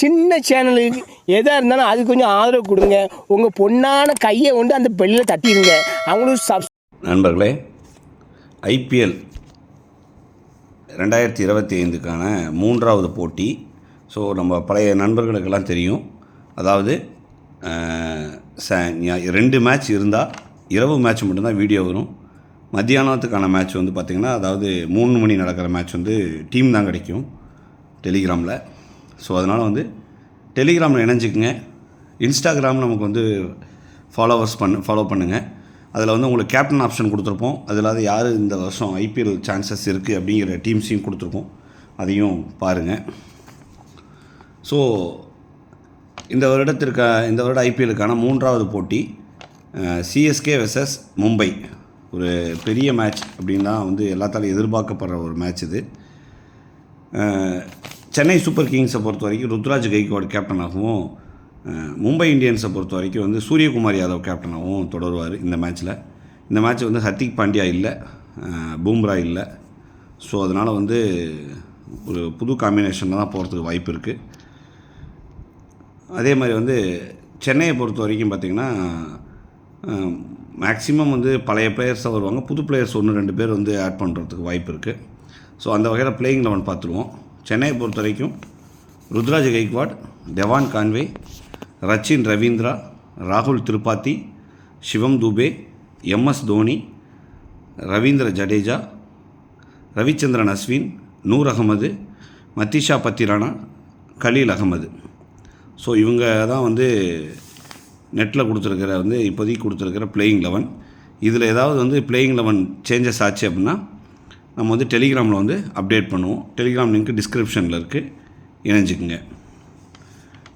சின்ன சேனலுக்கு எதாக இருந்தாலும் அது கொஞ்சம் ஆதரவு கொடுங்க. உங்கள் பொண்ணான கையை கொண்டு அந்த பெல்லில் தட்டிடுங்க அவங்களும் சப் நண்பர்களே ஐபிஎல் ரெண்டாயிரத்தி இருபத்தி ஐந்துக்கான மூன்றாவது போட்டி. ஸோ நம்ம பழைய நண்பர்களுக்கெல்லாம் தெரியும். அதாவது ச ரெண்டு மேட்ச் இருந்தால் இரவு மேட்ச் மட்டும்தான் வீடியோ வரும். மத்தியானத்துக்கான மேட்ச் வந்து பார்த்திங்கன்னா அதாவது மூணு மணி நடக்கிற மேட்ச் வந்து டீம் தான் கிடைக்கும். டெலிகிராமில் ஸோ அதனால் வந்து டெலிகிராமில் இணைஞ்சிக்கங்க. இன்ஸ்டாகிராம் நமக்கு வந்து ஃபாலோவர்ஸ் பண்ணு ஃபாலோ பண்ணுங்கள் அதில் வந்து உங்களுக்கு கேப்டன் ஆப்ஷன் கொடுத்துருப்போம். அது இல்லாத யார் இந்த வருஷம் ஐபிஎல் சான்சஸ் இருக்குது அப்படிங்கிற டீம்ஸையும் கொடுத்துருப்போம். அதையும் பாருங்கள் ஸோ இந்த வருடத்திற்க இந்த வருட ஐபிஎலுக்கான மூன்றாவது போட்டி சிஎஸ்கே வெர்சஸ் மும்பை ஒரு பெரிய மேட்ச் அப்படின்னு தான் வந்து எல்லாத்தாலும் எதிர்பார்க்கப்படுற ஒரு மேட்ச் இது. சென்னை சூப்பர் கிங்ஸை பொறுத்த வரைக்கும் ருத்ராஜ் கைக்வாட் கேப்டனாகவும் மும்பை இந்தியன்ஸை பொறுத்த வரைக்கும் வந்து சூரியகுமார் யாதவ் கேப்டனாகவும் தொடருவார் இந்த மேட்ச்சில் இந்த மேட்ச் வந்து ஹர்திக் பாண்டியா இல்லை பூம்ரா இல்லை. ஸோ அதனால் வந்து ஒரு புது காம்பினேஷனில் தான் போகிறதுக்கு வாய்ப்பு இருக்குது அதே மாதிரி வந்து சென்னையை பொறுத்த வரைக்கும் பார்த்திங்கன்னா மேக்ஸிமம் வந்து பழைய பிளேயர்ஸாக வருவாங்க. புது பிளேயர்ஸ் ஒன்று ரெண்டு பேர் வந்து ஆட் பண்ணுறதுக்கு வாய்ப்பு இருக்குது ஸோ அந்த வகையில் பிளேயிங் லெவன் பார்த்துருவோம். சென்னையை பொறுத்த வரைக்கும் ருத்ராஜ் கைக்வாட் தெவான் கான்வே ரச்சின் ரவீந்திரா ராகுல் திருப்பாத்தி சிவம் துபே எம்எஸ் தோனி ரவீந்திர ஜடேஜா ரவிச்சந்திரன் அஸ்வின் நூர் அகமது மத்திஷா பத்திரானா கலீல் அகமது. ஸோ இவங்க தான் வந்து நெட்டில் கொடுத்துருக்கிற வந்து இப்போதைக்கு கொடுத்துருக்கிற பிளேயிங் லெவன் இதில் ஏதாவது வந்து பிளேயிங் லெவன் சேஞ்சஸ் ஆச்சு அப்படின்னா நம்ம வந்து டெலிகிராமில் வந்து அப்டேட் பண்ணுவோம். டெலிகிராம் லிங்க் டிஸ்கிரிப்ஷனில் இருக்குது இணைஞ்சிக்குங்க.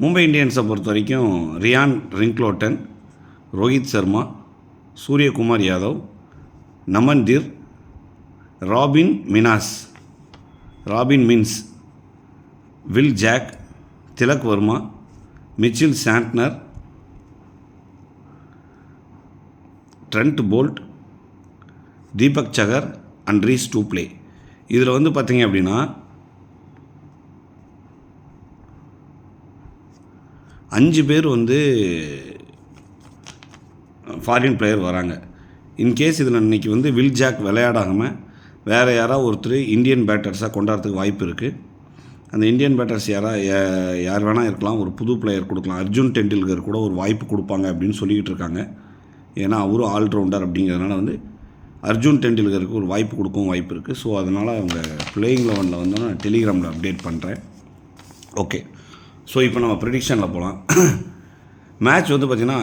மும்பை இந்தியன்ஸை பொறுத்த வரைக்கும் Ryan Rickelton Rohit Sharma Suryakumar Yadav Naman Dhir Robin Minz Robin Minz Will Jacks Tilak Varma Mitchell Santner Trent Boult Deepak Chahar and Reece டூப்ளே இதில் வந்து பார்த்தீங்க அப்படின்னா அஞ்சு பேர் வந்து ஃபாரின் பிளேயர் வராங்க. இன்கேஸ் இதில் இன்றைக்கி வந்து வில் ஜாக் விளையாடாமல் வேறு யாராவது ஒருத்தர் இந்தியன் பேட்டர்ஸாக கொண்டாடுறதுக்கு வாய்ப்பு இருக்குது அந்த இந்தியன் பேட்டர்ஸ் யாராக யார் வேணால் இருக்கலாம் ஒரு புது பிளேயர் கொடுக்கலாம். அர்ஜுன் டெண்டுல்கர் கூட ஒரு வாய்ப்பு கொடுப்பாங்க அப்படின்னு சொல்லிக்கிட்டு இருக்காங்க. ஏன்னா அவரும் ஆல்ரவுண்டர் அப்படிங்கிறதுனால வந்து அர்ஜுன் டெண்டுல்கருக்கு ஒரு வாய்ப்பு கொடுக்கவும் வாய்ப்பு இருக்குது ஸோ அதனால் அவங்க பிளேயிங் லெவனில் வந்து நான் டெலிகிராமில் அப்டேட் பண்ணுறேன் ஓகே ஸோ இப்போ நம்ம ப்ரிடிக்ஷனில் போகலாம் மேட்ச் வந்து பார்த்திங்கன்னா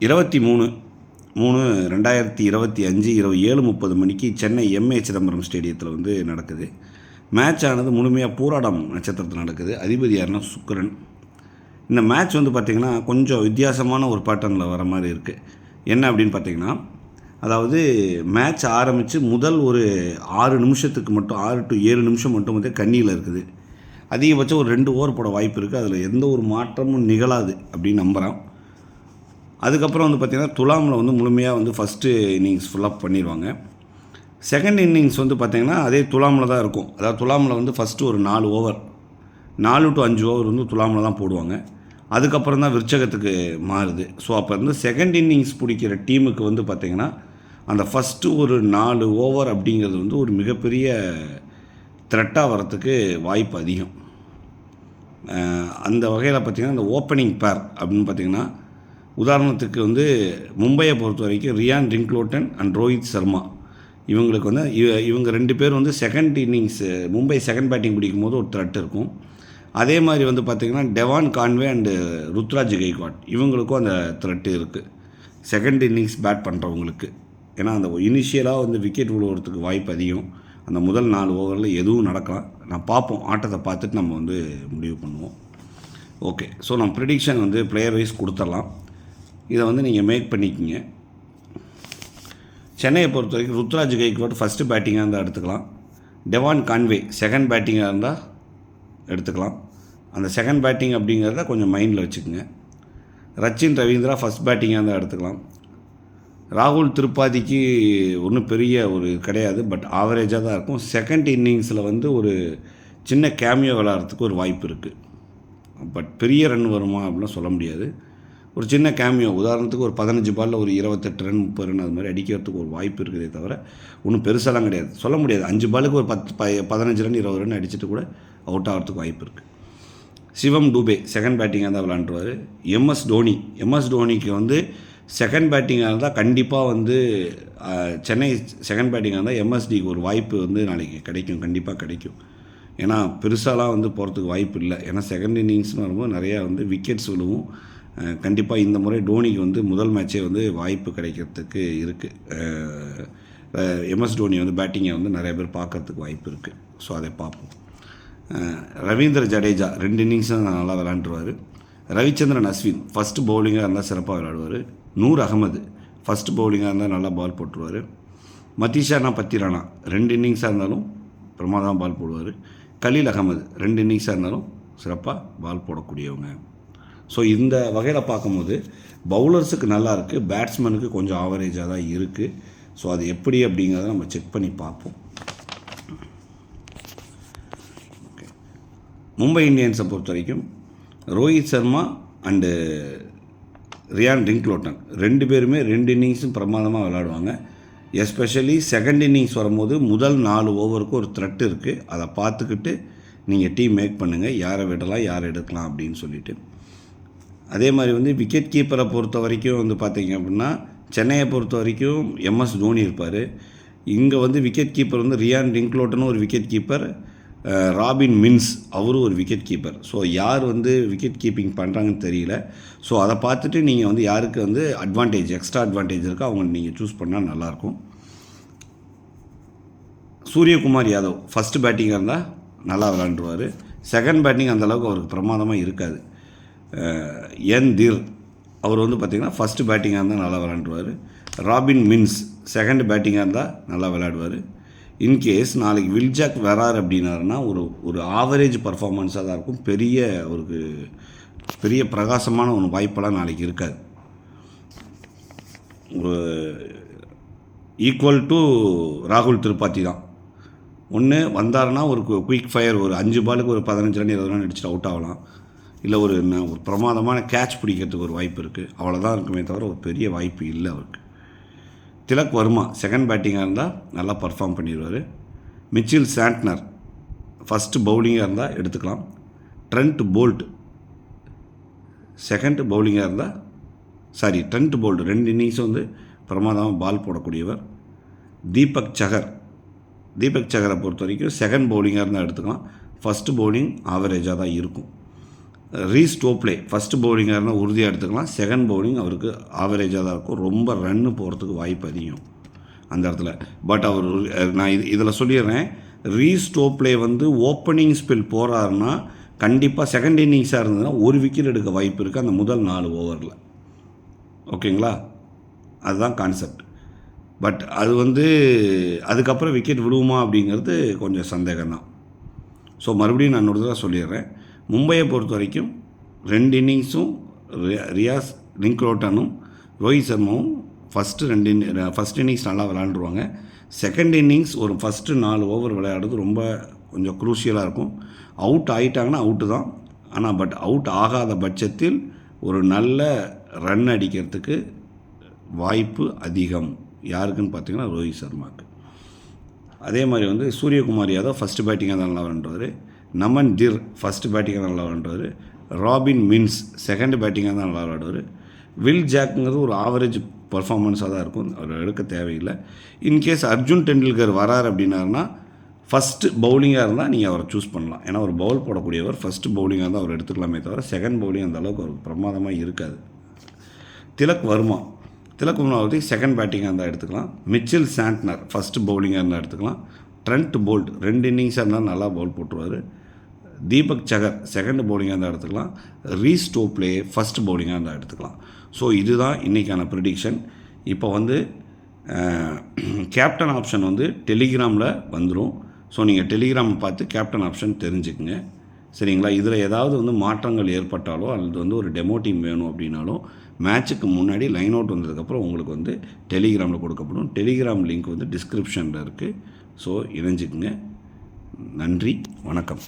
இருபத்தி மூணு மூணு ரெண்டாயிரத்தி இருபத்தி அஞ்சு இரவு ஏழு முப்பது மணிக்கு சென்னை எம்ஏ சிதம்பரம் ஸ்டேடியத்தில் வந்து நடக்குது. மேட்ச் ஆனது முழுமையாக பூராடம் நட்சத்திரத்தில் நடக்குது. அதிபதி யாருன்னா சுக்கிரன். இந்த மேட்ச் வந்து பார்த்திங்கன்னா கொஞ்சம் வித்தியாசமான ஒரு பேட்டர்னில் வர மாதிரி இருக்குது என்ன அப்படின்னு பார்த்தீங்கன்னா அதாவது மேட்ச் ஆரம்பித்து முதல் ஒரு ஆறு நிமிஷத்துக்கு மட்டும் ஆறு டு ஏழு நிமிஷம் மட்டும் வந்து கண்ணியில் இருக்குது. அதிகபட்சம் ஒரு ரெண்டு ஓவர் போட வாய்ப்பு இருக்குது அதில் எந்த ஒரு மாற்றமும் நிகழாது அப்படின்னு நம்புகிறோம் அதுக்கப்புறம் வந்து பார்த்திங்கன்னா துலாமில் வந்து முழுமையாக வந்து ஃபஸ்ட்டு இன்னிங்ஸ் ஃபுல்லாக பண்ணிடுவாங்க செகண்ட் இன்னிங்ஸ் வந்து பார்த்திங்கன்னா அதே துலாமில் தான் இருக்கும். அதாவது துலாமில் வந்து ஃபஸ்ட்டு ஒரு நாலு ஓவர் நாலு டு அஞ்சு ஓவர் வந்து துலாமில் தான் போடுவாங்க. அதுக்கப்புறம் தான் விற்சகத்துக்கு மாறுது. ஸோ அப்போ இருந்து செகண்ட் இன்னிங்ஸ் பிடிக்கிற டீமுக்கு வந்து பார்த்திங்கன்னா அந்த ஃபஸ்ட்டு ஒரு நாலு ஓவர் அப்படிங்கிறது வந்து ஒரு மிகப்பெரிய த்ரெட்டாக வரத்துக்கு வாய்ப்பு அதிகம். அந்த வகையில் பார்த்திங்கன்னா இந்த ஓப்பனிங் பேர் அப்படின்னு பார்த்திங்கன்னா உதாரணத்துக்கு வந்து மும்பையை பொறுத்த வரைக்கும் Ryan Rickelton and Rohit Sharma. இவங்களுக்கு வந்து இவ- இவங்க ரெண்டு பேர் வந்து second innings Mumbai second batting பிடிக்கும் போது ஒரு த்ரெட் இருக்கும். அதே மாதிரி வந்து பார்த்திங்கன்னா Devon Conway and Ruturaj Gaikwad. இவங்களுக்கும் அந்த த்ரெட்டு இருக்குது செகண்ட் இன்னிங்ஸ் பேட் பண்ணுறவங்களுக்கு ஏன்னா அந்த இனிஷியலாக வந்து விக்கெட் விழுவுறதுக்கு வாய்ப்பு அதிகம். அந்த முதல் நாலு ஓவரில் எதுவும் நடக்கலாம். நான் பார்ப்போம். ஆட்டத்தை பார்த்துட்டு நம்ம வந்து முடிவு பண்ணுவோம். ஓகே ஸோ நம்ம ப்ரிடிக்ஷன் வந்து பிளேயர் வைஸ் கொடுத்துடலாம். இதை வந்து நீங்கள் மேக் பண்ணிக்கிங்க. சென்னையை பொறுத்த வரைக்கும் ருத்ராஜ் கைக்வாட் ஃபஸ்ட்டு பேட்டிங்காக இருந்தால் எடுத்துக்கலாம். டெவான் கான்வே செகண்ட் பேட்டிங்காக இருந்தால் எடுத்துக்கலாம். அந்த செகண்ட் பேட்டிங் அப்படிங்கிறத கொஞ்சம் மைண்டில் வச்சுக்கோங்க. ரச்சின் ரவீந்திரா ஃபஸ்ட் பேட்டிங்காக இருந்தால் எடுத்துக்கலாம். ராகுல் திருப்பாதிக்கு ஒன்றும் பெரிய ஒரு கிடையாது பட் ஆவரேஜாக தான் இருக்கும். செகண்ட் இன்னிங்ஸில் வந்து ஒரு சின்ன கேமியோ விளாட்றதுக்கு ஒரு வாய்ப்பு இருக்குது பட் பெரிய ரன் வருமா அப்படிலாம் சொல்ல முடியாது. ஒரு சின்ன கேமியோ உதாரணத்துக்கு ஒரு பதினஞ்சு பாலில் ஒரு இருபத்தெட்டு ரன் முப்பது ரன் அது மாதிரி அடிக்கிறதுக்கு ஒரு வாய்ப்பு இருக்குதே தவிர ஒன்றும் பெருசாலாம் கிடையாது. சொல்ல முடியாது. அஞ்சு பாலுக்கு ஒரு பத்து ப பதினஞ்சு ரன் இருபது ரன் அடிச்சுட்டு கூட அவுட் ஆகிறதுக்கு வாய்ப்பு இருக்குது சிவம் டூபே செகண்ட் பேட்டிங்காக தான் விளாண்டுருவார் எம்எஸ் தோனி எம்எஸ் தோனிக்கு வந்து செகண்ட் பேட்டிங்காக இருந்தால் கண்டிப்பாக வந்து சென்னை செகண்ட் பேட்டிங்காக இருந்தால் எம்எஸ்டிக்கு ஒரு வாய்ப்பு வந்து நாளைக்கு கிடைக்கும் கண்டிப்பாக கிடைக்கும். ஏன்னா பெருசாலாம் வந்து போகிறதுக்கு வாய்ப்பு இல்லை. ஏன்னா செகண்ட் இன்னிங்ஸ்னு வரும்போது நிறையா வந்து விக்கெட்ஸ் விழுவும். கண்டிப்பாக இந்த முறை டோனிக்கு வந்து முதல் மேட்சே வந்து வாய்ப்பு கிடைக்கிறதுக்கு இருக்குது எம்எஸ் டோனி வந்து பேட்டிங்கை வந்து நிறைய பேர் பார்க்கறதுக்கு வாய்ப்பு இருக்குது ஸோ அதை பார்ப்போம். ரவீந்திர ஜடேஜா ரெண்டு இன்னிங்ஸும் நல்லா விளாண்டுருவார் ரவிச்சந்திரன் அஸ்வின் ஃபஸ்ட்டு பவுலிங்காக இருந்தால் சிறப்பாக விளையாடுவார். நூர் அகமது ஃபஸ்ட் பவுலிங்காக இருந்தால் நல்லா பால் போட்டுருவார். மதீஷானா பத்திரானா? ரெண்டு இன்னிங்ஸாக இருந்தாலும் பிரமாதமாக பால் போடுவார். கலீல் அகமது ரெண்டு இன்னிங்ஸாக இருந்தாலும் சிறப்பாக பால் போடக்கூடியவங்க. ஸோ இந்த வகையில் பார்க்கும்போது பவுலர்ஸுக்கு நல்லா இருக்குது பேட்ஸ்மேனுக்கு கொஞ்சம் ஆவரேஜாக தான் இருக்குது ஸோ அது எப்படி அப்படிங்கிறத நம்ம செக் பண்ணி பார்ப்போம். மும்பை இந்தியன்ஸை பொறுத்த வரைக்கும் Rohit Sharma and Ryan Rickelton ரெண்டு பேருமே ரெண்டு இன்னிங்ஸும் பிரமாதமாக விளையாடுவாங்க. எஸ்பெஷலி செகண்ட் இன்னிங்ஸ் வரும்போது முதல் நாலு ஓவருக்கு ஒரு த்ரெட் இருக்குது அதை பார்த்துக்கிட்டு நீங்கள் டீம் மேக் பண்ணுங்கள் யாரை விடலாம் யாரை எடுக்கலாம் அப்படின்னு சொல்லிட்டு. அதே மாதிரி வந்து விக்கெட் கீப்பரை பொறுத்த வரைக்கும் வந்து பார்த்தீங்க அப்படின்னா சென்னையை பொறுத்த வரைக்கும் எம்எஸ் தோனி இருப்பார். இங்கே வந்து விக்கெட் கீப்பர் வந்து ரியான் டிங்க்லோட்டனும் ஒரு விக்கெட் கீப்பர் ராபின் மின்ஸ் அவரும் ஒரு விக்கெட் கீப்பர் ஸோ யார் வந்து விக்கெட் கீப்பிங் பண்ணுறாங்கன்னு தெரியல. ஸோ அதை பார்த்துட்டு நீங்கள் வந்து யாருக்கு வந்து அட்வான்டேஜ் எக்ஸ்ட்ரா அட்வான்டேஜ் இருக்கோ அவங்க நீங்கள் சூஸ் பண்ணால் நல்லாயிருக்கும். சூரியகுமார் யாதவ் ஃபஸ்ட்டு பேட்டிங்காக இருந்தால் நல்லா விளாண்டுருவார் செகண்ட் பேட்டிங் அந்த அளவுக்கு அவருக்கு பிரமாதமாக இருக்காது. என் தீர் அவர் வந்து பார்த்திங்கன்னா ஃபஸ்ட்டு பேட்டிங்காக இருந்தால் நல்லா விளாண்டுருவார் ராபின் மின்ஸ் செகண்ட் பேட்டிங்காக இருந்தால் நல்லா விளையாடுவார். இன்கேஸ் நாளைக்கு வில்ஜாக் வரார் அப்படின்னாருன்னா ஒரு ஒரு ஆவரேஜ் பர்ஃபார்மன்ஸாக தான் இருக்கும். பெரிய அவருக்கு பெரிய பிரகாசமான ஒன்று வாய்ப்பெல்லாம் நாளைக்கு இருக்காது. ஈக்குவல் டு ராகுல் திருப்பாத்தி தான். ஒன்று வந்தாருன்னா ஒரு குயிக் ஃபயர் ஒரு அஞ்சு பாலுக்கு ஒரு பதினஞ்சு ரன் இருபது ரன் அடிச்சுட்டு அவுட் ஆகலாம். இல்லை ஒரு ஒரு பிரமாதமான கேட்ச் பிடிக்கிறதுக்கு ஒரு வாய்ப்பு இருக்குது அவ்வளோதான் இருக்குமே தவிர ஒரு பெரிய வாய்ப்பு இல்லை அவருக்கு. திலக் வர்மா செகண்ட் பேட்டிங்காக இருந்தால் நல்லா பர்ஃபார்ம் பண்ணிடுவார் மிச்சில் சாண்ட்னர் ஃபஸ்ட்டு பவுலிங்காக இருந்தால் எடுத்துக்கலாம். ட்ரெண்ட் போல்ட் செகண்ட் பவுலிங்காக இருந்தால் சாரி ட்ரெண்ட் போல்ட் ரெண்டு இன்னிங்ஸும் வந்து பிரமாதமாக பால் போடக்கூடியவர். தீபக் சகர் தீபக் சகரை பொறுத்த வரைக்கும் செகண்ட் பவுலிங்காக இருந்தால் எடுத்துக்கலாம். ஃபஸ்ட்டு பவுலிங் ஆவரேஜாக தான் இருக்கும். ரீஸ் டோப்ளே ஃபஸ்ட்டு பவுலிங்காக இருந்தால் உறுதியாக எடுத்துக்கலாம். செகண்ட் பவுலிங் அவருக்கு ஆவரேஜாக தான் இருக்கும். ரொம்ப ரன்னு போகிறதுக்கு வாய்ப்பு அதிகம் அந்த இடத்துல. பட் அவர் நான் இது இதில் சொல்லிடுறேன். ரீஸ்டோப்ளே வந்து ஓப்பனிங் ஸ்பெல் போகிறாருன்னா கண்டிப்பாக செகண்ட் இன்னிங்ஸாக இருந்ததுன்னா ஒரு விக்கெட் எடுக்க வாய்ப்பு இருக்குது அந்த முதல் நாலு ஓவரில் ஓகேங்களா? அதுதான் கான்செப்ட் பட் அது வந்து அதுக்கப்புறம் விக்கெட் விழுவுமா அப்படிங்கிறது கொஞ்சம் சந்தேகம்தான். ஸோ மறுபடியும் நான் ஒரு தடவை சொல்லிடுறேன். மும்பையை பொறுத்த வரைக்கும் ரெண்டு இன்னிங்ஸும் ரியாஸ் லிங்க்ரோட்டனும் ரோஹித் சர்மாவும் ஃபஸ்ட்டு ரெண்டு இன்னி ஃபஸ்ட் இன்னிங்ஸ் நல்லா விளாண்டுருவாங்க. செகண்ட் இன்னிங்ஸ் ஒரு ஃபஸ்ட்டு நாலு ஓவர் விளையாடுறது ரொம்ப கொஞ்சம் குரூஷியலாக இருக்கும். அவுட் ஆகிட்டாங்கன்னா அவுட்டு தான். ஆனால் பட் அவுட் ஆகாத பட்சத்தில் ஒரு நல்ல ரன் அடிக்கிறதுக்கு வாய்ப்பு அதிகம். யாருக்குன்னு பார்த்தீங்கன்னா ரோஹித் சர்மாவுக்கு அதே மாதிரி வந்து சூரியகுமார் யாதவ் ஃபஸ்ட்டு பேட்டிங்காக தான் நல்லா விளாண்டுவார் நமன் திர் ஃபஸ்ட்டு பேட்டிங்காக நல்லா விளாண்டுவார் ராபின் மின்ஸ் செகண்ட் பேட்டிங்காக தான் நல்லா விளாடுவார். வில் ஜாக்குங்கிறது ஒரு ஆவரேஜ் பர்ஃபார்மன்ஸாக தான் இருக்கும். அவர் எடுக்க தேவையில்லை. இன்கேஸ் அர்ஜுன் டெண்டுல்கர் வரார் அப்படின்னாருன்னா ஃபஸ்ட்டு பவுலிங்காக இருந்தால் நீங்கள் அவரை சூஸ் பண்ணலாம். ஏன்னா ஒரு பவுல் போடக்கூடியவர் ஃபஸ்ட்டு பவுலிங்காக இருந்தால் அவர் எடுத்துக்கலாமே தவிர செகண்ட் பவுலிங் அந்த அளவுக்கு அவருக்கு பிரமாதமாக இருக்காது. திலக் வர்மா. திலக் வர்மாவதி செகண்ட் பேட்டிங்காக இருந்தால் எடுத்துக்கலாம். மிச்சில் சாண்ட்னர் ஃபஸ்ட்டு பவுலிங்காக இருந்தால் எடுத்துக்கலாம். ட்ரெண்ட் போல்ட் ரெண்டு இன்னிங்ஸாக இருந்தால் நல்லா பவுல் போட்டுருவார். தீபக் சகர் செகண்ட் பவுலிங்காக இருந்தால் எடுத்துக்கலாம். ரீஸ் டோப்ளே ஃபஸ்ட் பவுலிங்காக இருந்தால் எடுத்துக்கலாம். ஸோ இதுதான் இன்றைக்கான ப்ரிடிக்ஷன் இப்போ வந்து கேப்டன் ஆப்ஷன் வந்து டெலிகிராமில் வந்துடும் ஸோ நீங்கள் டெலிகிராம் பார்த்து கேப்டன் ஆப்ஷன் தெரிஞ்சுக்குங்க. சரிங்களா? இதில் ஏதாவது வந்து மாற்றங்கள் ஏற்பட்டாலோ அல்லது வந்து ஒரு டெமோ டீம் வேணும் அப்படின்னாலும் மேட்ச்சுக்கு முன்னாடி லைன் அவுட் வந்ததுக்கப்புறம் உங்களுக்கு வந்து டெலிகிராமில் கொடுக்கப்படும். டெலிகிராம் லிங்க் வந்து டிஸ்கிரிப்ஷனில் இருக்குது ஸோ இணைஞ்சிக்குங்க. நன்றி. வணக்கம்.